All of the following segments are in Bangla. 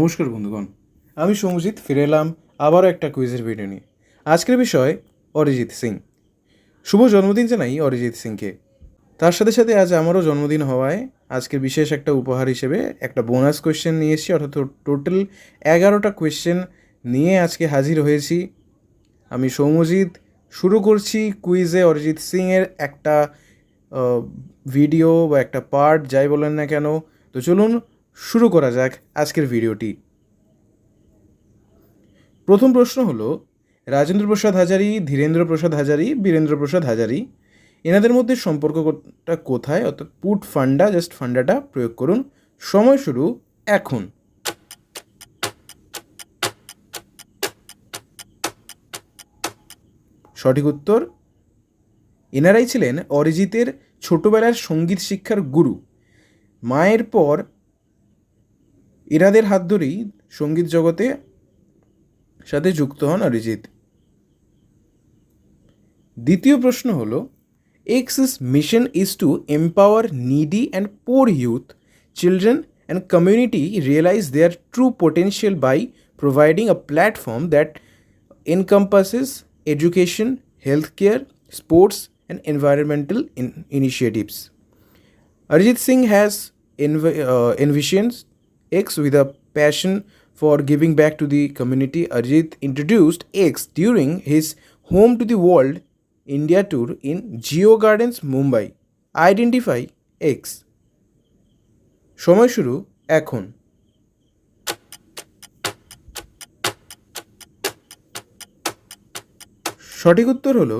নমস্কার বন্ধুগণ। আমি সৌমজিৎ, ফিরে এলাম আবারও একটা কুইজের ভিডিও নিয়ে। আজকের বিষয়, অরিজিৎ সিং। শুভ জন্মদিন জানাই অরিজিৎ সিংকে। তার সাথে সাথে আজ আমারও জন্মদিন হওয়ায় আজকের বিশেষ একটা উপহার হিসেবে একটা বোনাস কোয়েশ্চেন নিয়ে এসেছি, অর্থাৎ টোটাল এগারোটা কোয়েশ্চেন নিয়ে আজকে হাজির হয়েছি। আমি সৌমজিৎ, শুরু করছি কুইজে অরিজিৎ সিংয়ের একটা ভিডিও বা একটা পার্ট যাই বলেন না কেন। তো চলুন শুরু করা যাক আজকের ভিডিওটি। প্রথম প্রশ্ন হলো, রাজেন্দ্র প্রসাদ হাজারি, ধীরেন্দ্র প্রসাদ হাজারি, বীরেন্দ্র প্রসাদ হাজারি, এনাদের মধ্যে সম্পর্কটা কোথায়? অর্থাৎ পুট ফান্ডা, জাস্ট ফান্ডাটা প্রয়োগ করুন। সময় শুরু এখন। সঠিক উত্তর, এনারাই ছিলেন অরিজিতের ছোটবেলার সংগীত শিক্ষার গুরু। মায়ের পর এনাদের হাত ধরেই সংগীত জগতে সাথে যুক্ত হন অরিজিৎ দ্বিতীয় প্রশ্ন হলো Axis mission is to empower needy and poor youth children and community realize their true potential by providing a platform that encompasses education, healthcare, sports, and environmental in- initiatives. Arjit Singh has env- X with a passion for giving back to the community. Arjit introduced X during his Home to the World India tour in Geo Gardens, Mumbai. Identify X. সময় শুরু এখন সঠিক উত্তর হলো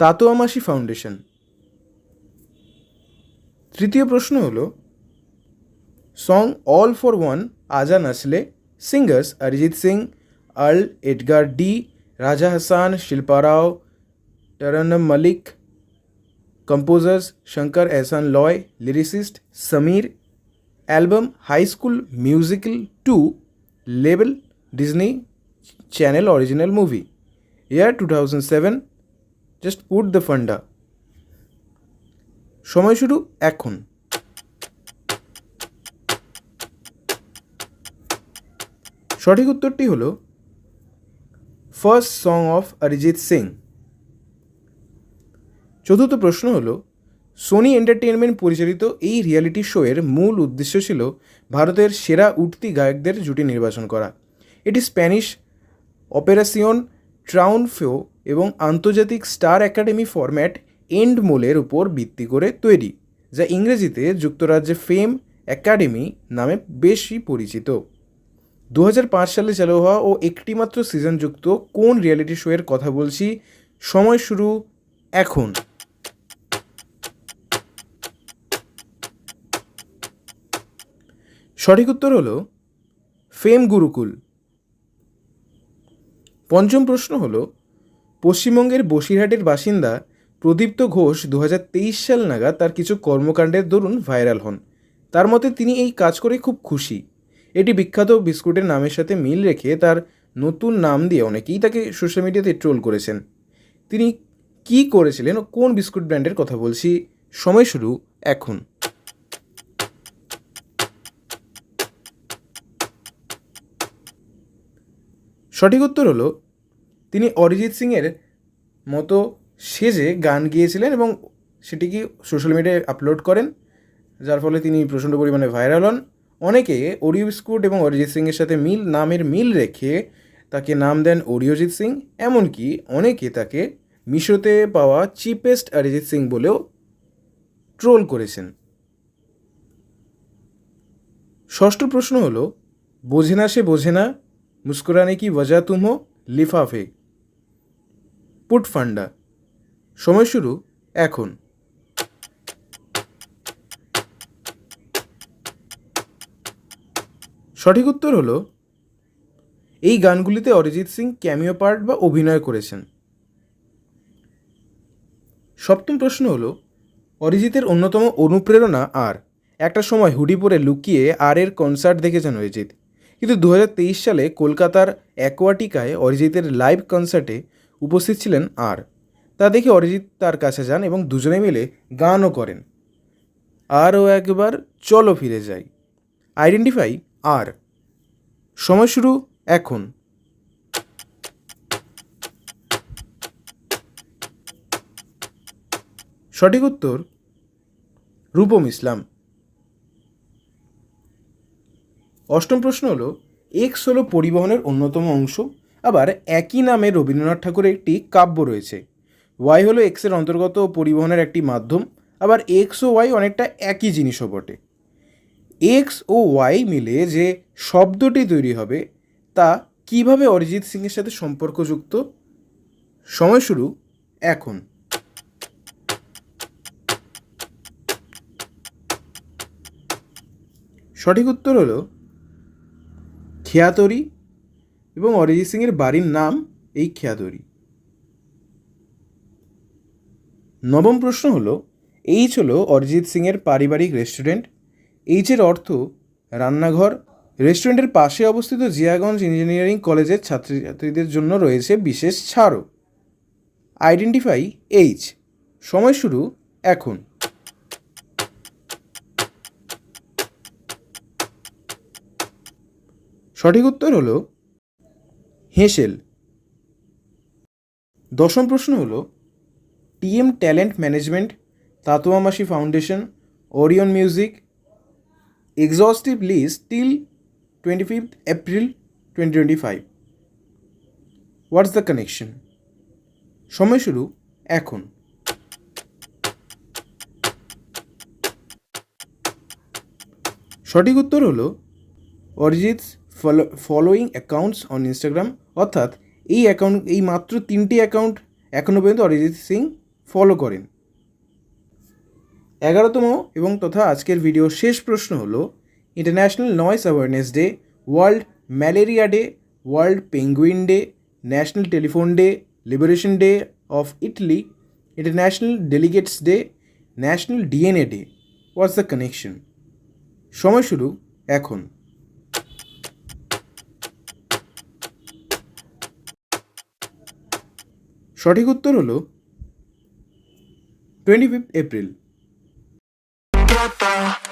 তাতোয়ামাসি ফাউন্ডেশন তৃতীয় প্রশ্ন হলো সং অল ফর ওয়ান আজা নাসলে singers Arijit Singh Al Edgar D Raja Hasan Shilpa Rao Tarannum Mallik composers Shankar Ehsaan Loy lyricist Sameer album high school musical two label Disney channel original movie year two thousand seven just put the funda সময় শুরু এখন। সঠিক উত্তরটি হল first song of Arijit Singh. চতুর্থ প্রশ্ন হল, সোনি এন্টারটেনমেন্ট পরিচালিত এই রিয়েলিটি শোয়ের মূল উদ্দেশ্য ছিল ভারতের সেরা উঠতি গায়কদের জুটি নির্বাচন করা। এটি স্প্যানিশ অপারেশিয়ন ট্রাউনফো এবং আন্তর্জাতিক স্টার একাডেমি ফরম্যাট এন্ড মোলের উপর ভিত্তি করে তৈরি, যা ইংরেজিতে যুক্তরাজ্যে ফেম একাডেমি নামে বেশি পরিচিত। দু হাজার পাঁচ সালে চালু হওয়া ও একটিমাত্র সিজনযুক্ত কোন রিয়েলিটি শোয়ের কথা বলছি? সময় শুরু এখন। সঠিক উত্তর হল, ফেম গুরুকুল। পঞ্চম প্রশ্ন হল, পশ্চিমবঙ্গের বসিরহাটের বাসিন্দা প্রদীপ্ত ঘোষ দুহাজার তেইশ সাল নাগাদ তার কিছু কর্মকাণ্ডের দরুন ভাইরাল হন। তার মতে তিনি এই কাজ করে খুব খুশি। এটি বিখ্যাত বিস্কুটের নামের সাথে মিল রেখে তার নতুন নাম দিয়ে অনেকেই তাকে সোশ্যাল মিডিয়াতে ট্রোল করেছেন। তিনি কি করেছিলেন কোন বিস্কুট ব্র্যান্ডের কথা বলছি, সময় শুরু এখন। সঠিক উত্তর হলো, তিনি অরিজিৎ সিংয়ের মতো সেজে গান গিয়েছিলেন এবং সেটিকে সোশ্যাল মিডিয়ায় আপলোড করেন, যার ফলে তিনি প্রচণ্ড পরিমাণে ভাইরাল হন। অনেকে ওরিও বিস্কুট এবং অরিজিৎ সিংয়ের সাথে মিল, নামের মিল রেখে তাকে নাম দেন অরিয়জিৎ সিং। এমনকি অনেকে তাকে মিশোতে পাওয়া চিপেস্ট অরিজিৎ সিং বলেও ট্রোল করেছেন। ষষ্ঠ প্রশ্ন হলো, বোঝে না সে বোঝে না, মুস্কুরানে কি ওয়াজা তুম লিফাফে? পুট ফান্ডা সময় শুরু এখন। সঠিক উত্তর হলো, এই গানগুলিতে অরিজিৎ সিং ক্যামিও পার্ট বা অভিনয় করেছেন। সপ্তম প্রশ্ন হলো, অরিজিতের অন্যতম অনুপ্রেরণা আর? একটা সময় হুডি পরে লুকিয়ে আর এর কনসার্ট দেখেছেন অরিজিৎ। কিন্তু দু হাজার তেইশ সালে কলকাতার অ্যাকোয়াটিকায় অরিজিতের লাইভ কনসার্টে উপস্থিত ছিলেন আর। তা দেখে অরিজিৎ তার কাছে যান এবং দুজনে মিলে গানও করেন। আরও একবার চলো ফিরে যাই। আইডেন্টিফাই আর। সময় শুরু এখন। সঠিক উত্তর, রূপম ইসলাম। অষ্টম প্রশ্ন হলো এক্স হলো পরিবহনের অন্যতম অংশ, আবার একই নামে রবীন্দ্রনাথ ঠাকুরের একটি কাব্য রয়েছে। ওয়াই হলো এক্সের অন্তর্গত পরিবহনের একটি মাধ্যম, আবার এক্স ও ওয়াই অনেকটা একই জিনিসও বটে। এক্স ও ওয়াই মিলে যে শব্দটি তৈরি হবে, তা কীভাবে অরিজিৎ সিংয়ের সাথে সম্পর্কযুক্ত? সময় শুরু এখন। সঠিক উত্তর হলো খেয়াতরি এবং অরিজিৎ সিংয়ের বাড়ির নাম এই খেয়াতরি। নবম প্রশ্ন হলো এইচ হলো অরিজিৎ সিংয়ের পারিবারিক রেস্টুরেন্ট এইচের অর্থ রান্নাঘর। রেস্টুরেন্টের পাশে অবস্থিত জিয়াগঞ্জ ইঞ্জিনিয়ারিং কলেজের ছাত্রছাত্রীদের জন্য রয়েছে বিশেষ ছাড়ও। আইডেন্টিফাই এইচ সময় শুরু এখন। সঠিক উত্তর হলো হেসেল। দশম প্রশ্ন হলো, TM talent management Tatvamasi foundation, Orion music twenty fifth April twenty twenty five what's the connection সময় শুরু এখন। সঠিক উত্তর হলো Arijit's following accounts on Instagram অর্থাৎ এই অ্যাকাউন্ট এই মাত্র তিনটি অ্যাকাউন্ট এখনও পর্যন্ত অরিজিৎ সিং ফলো করেন। এগারোতম এবং তথা আজকের ভিডিওর শেষ প্রশ্ন হলো international noise awareness day world malaria day world penguin day national telephone day liberation day of Italy international delegates day national DNA day what's the connection সময় শুরু এখন। সঠিক উত্তর হলো টোয়েন্টি ফিফথ এপ্রিল Bye.